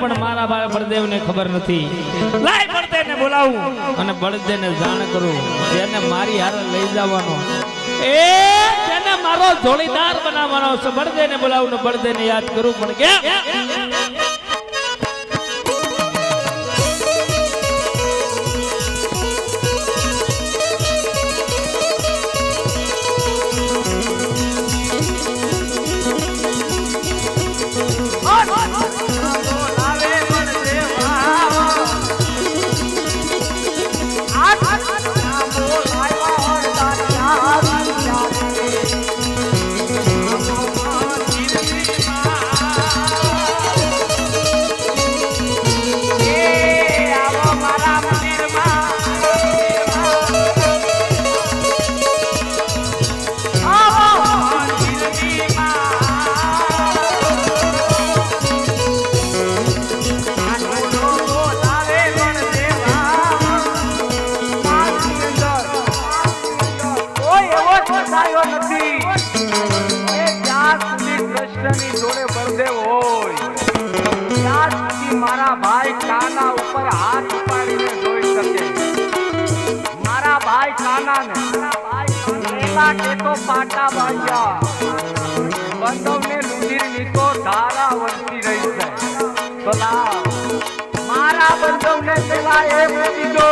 પણ મારા બાળ બળદેવને ખબર નથી. લાય બળદેવને બોલાવું. અને બળદેવને જાણ કરું જેને મારી હારે લઈ જવાનો. એ જેને મારો જોડીદાર બનાવવાનો છે બળદેવને બોલાવું ને બળદેવને યાદ કરું. પણ કેમ? પાટા બાંધ્યા બંધવને લુંડીની તો ધારા વળતી રહી છે. લાવ. મારા બંધવને પેલા એ મૂકી દો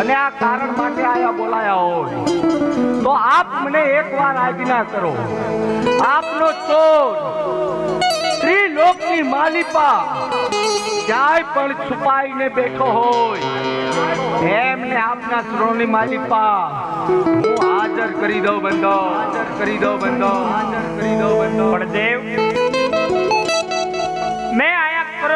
અને આ કારણ માટે આયા બોલાયા હોય તો આપ મને એકવાર આજ્ઞા કરો. આપનો ચોર, ત્રિલોકની માલિપા, જાય પણ છુપાઈને બેઠો હોય. એમને આપના શ્રોની માલિપા. હું હાજર કરી દઉં બંધો. હાજર કરી દઉં બંધો. હાજર કરી દઉં બંધો. પણ મેં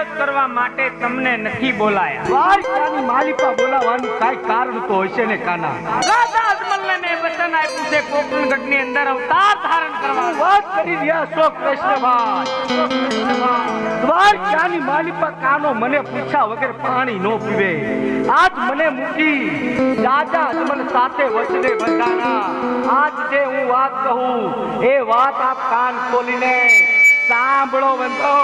આયા કરવા માટે તમને નથી બોલાયા. માલિપા બોલાવવાનું કાંઈ કારણ તો હશે ને કાના? રાધા અજમલને બતાવ વચન આપ્યું છે કોકણગઢની અંદર અવતાર ધારણ કરવા. વાત કરી રહ્યા છો કૃષ્ણભાઈ. દ્વારકાની માલિકા કાનો મને પૂછ્યા વગર પાણી નો પીવે. આજ મને મૂકી દાદા તમને સાથે વચને બંધાણા. આજ જે હું વાત કહું એ વાત આપ કાન ખોલીને સાંભળો બંધો.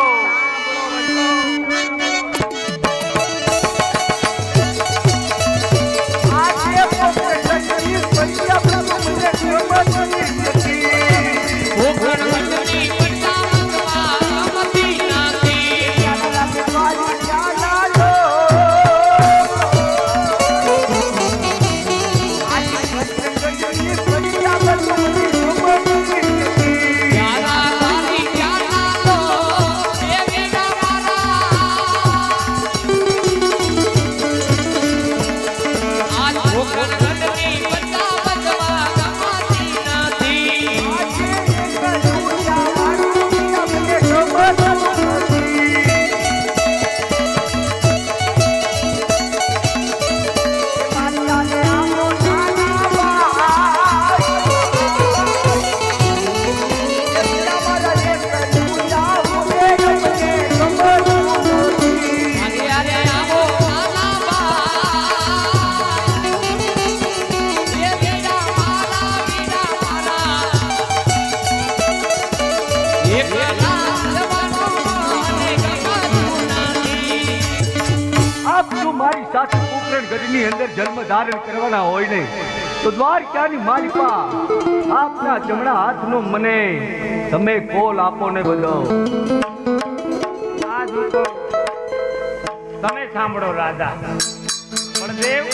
સાથે પોખરણ ગઢની અંદર જન્મ ધારણ કરવાના હોય ને તો દ્વારકાની માલિકા આપના જમણા હાથનો મને, તમે કોલ આપો ને બધો તમે સાંભળો રાજા. પણ દેવ,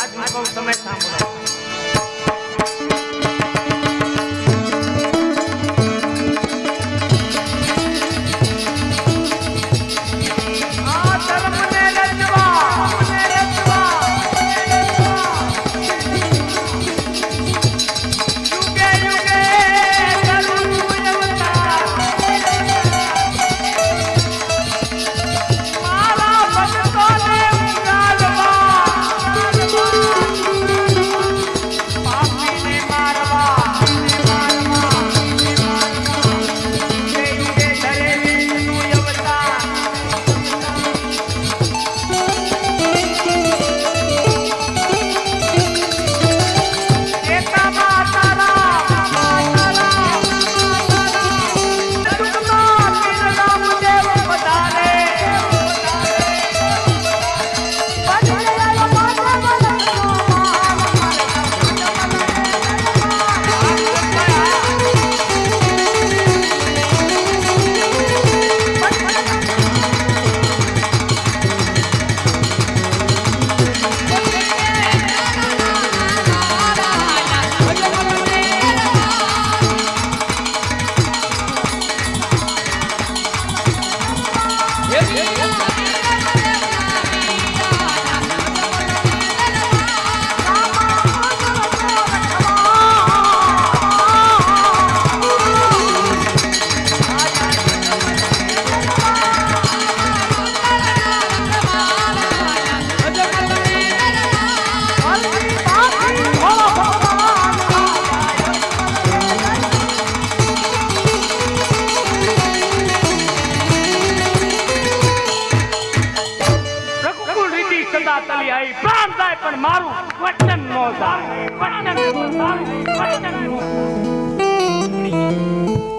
આજ તમે સાંભળો.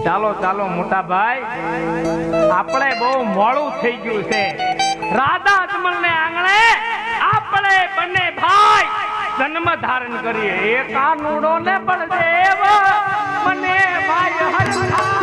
ચાલો ચાલો મોટા ભાઈ આપણે બહુ મોડું થઈ ગયું છે. રાધા અજમલ ને આંગણે આપણે બંને ભાઈ જન્મ ધારણ કરીએ. એ કાનુડો ને પણ દેવ. મને ભાઈ હરખા.